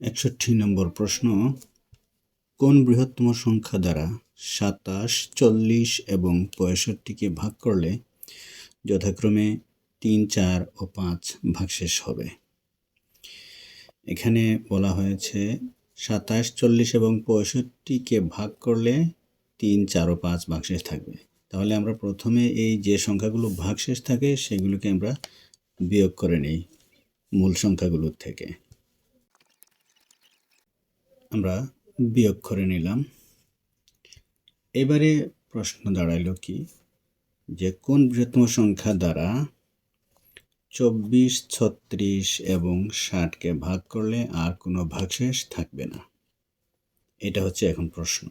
একষট্টি নম্বর প্রশ্ন, কোন বৃহত্তম সংখ্যা দ্বারা সাতাশ, চল্লিশ এবং পঁয়ষট্টিকে ভাগ করলে যথাক্রমে তিন, চার ও পাঁচ ভাগশেষ হবে? এখানে বলা হয়েছে সাতাশ, চল্লিশ এবং পঁয়ষট্টিকে ভাগ করলে তিন, চার ও পাঁচ ভাগশেষ থাকবে। তাহলে আমরা প্রথমে এই যে সংখ্যাগুলো ভাগশেষ থাকে, সেগুলোকে আমরা বিয়োগ করে নিই মূল সংখ্যাগুলোর থেকে। আমরা বিয়োগ করে নিলাম। এবারে প্রশ্ন দাঁড়াইল কি? যে কোন বৃহত্তম সংখ্যা দ্বারা চব্বিশ, ছত্রিশ এবং ষাটকে ভাগ করলে আর কোনো ভাগশেষ থাকবে না? এটা হচ্ছে এখন প্রশ্ন।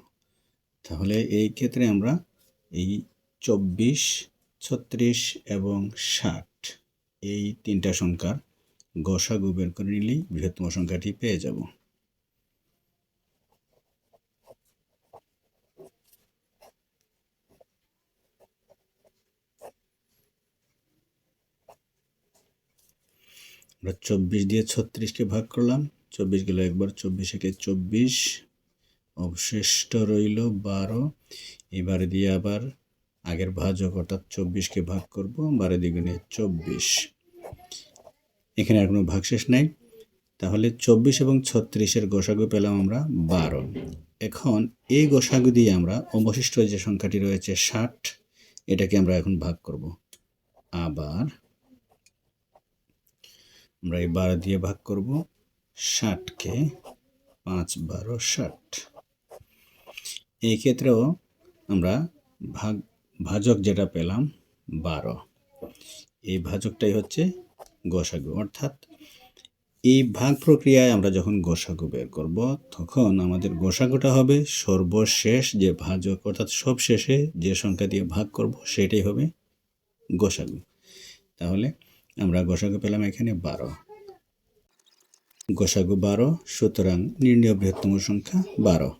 তাহলে এই ক্ষেত্রে আমরা এই চব্বিশ, ছত্রিশ এবং ষাট এই তিনটা সংখ্যার গসাগু বের করে নিলেই বৃহত্তম সংখ্যাটি পেয়ে যাব। আমরা চব্বিশ দিয়ে ছত্রিশকে ভাগ করলাম। চব্বিশ গেল একবার, চব্বিশ একে চব্বিশ। অবশিষ্ট রইল বারো। এবারে দিয়ে আবার আগের ভাজক অর্থাৎ চব্বিশকে ভাগ করব। বারো দ্বিগুণে চব্বিশ। এখানে আর কোনো ভাগশেষ নাই। তাহলে চব্বিশ এবং ছত্রিশের গোসাগু পেলাম আমরা বারো। এখন এই গোসাগু দিয়ে আমরা অবশিষ্ট যে সংখ্যাটি রয়েছে ষাট, এটাকে আমরা এখন ভাগ করব। আবার আমরা এই বারো দিয়ে ভাগ করব ষাটকে পাঁচ বারো ষাট। এই ক্ষেত্রেও আমরা ভাগ, ভাজক যেটা পেলাম বারো। এই ভাজকটাই হচ্ছে গোসাগু। অর্থাৎ এই ভাগ প্রক্রিয়ায় আমরা যখন গোসাগু বের করব, তখন আমাদের গোসাগুটা হবে সর্বশেষ যে ভাজক, অর্থাৎ সব শেষে যে সংখ্যা দিয়ে ভাগ করব, সেটাই হবে গোসাগু। তাহলে আমরা গোসাগু পেলাম এখানে বারো। গোসাগু বারো, সুতরাং নির্ণয় বৃহত্তম সংখ্যা বারো।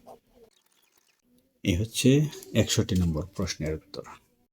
এ হচ্ছে একষট্টি নম্বর প্রশ্নের উত্তর।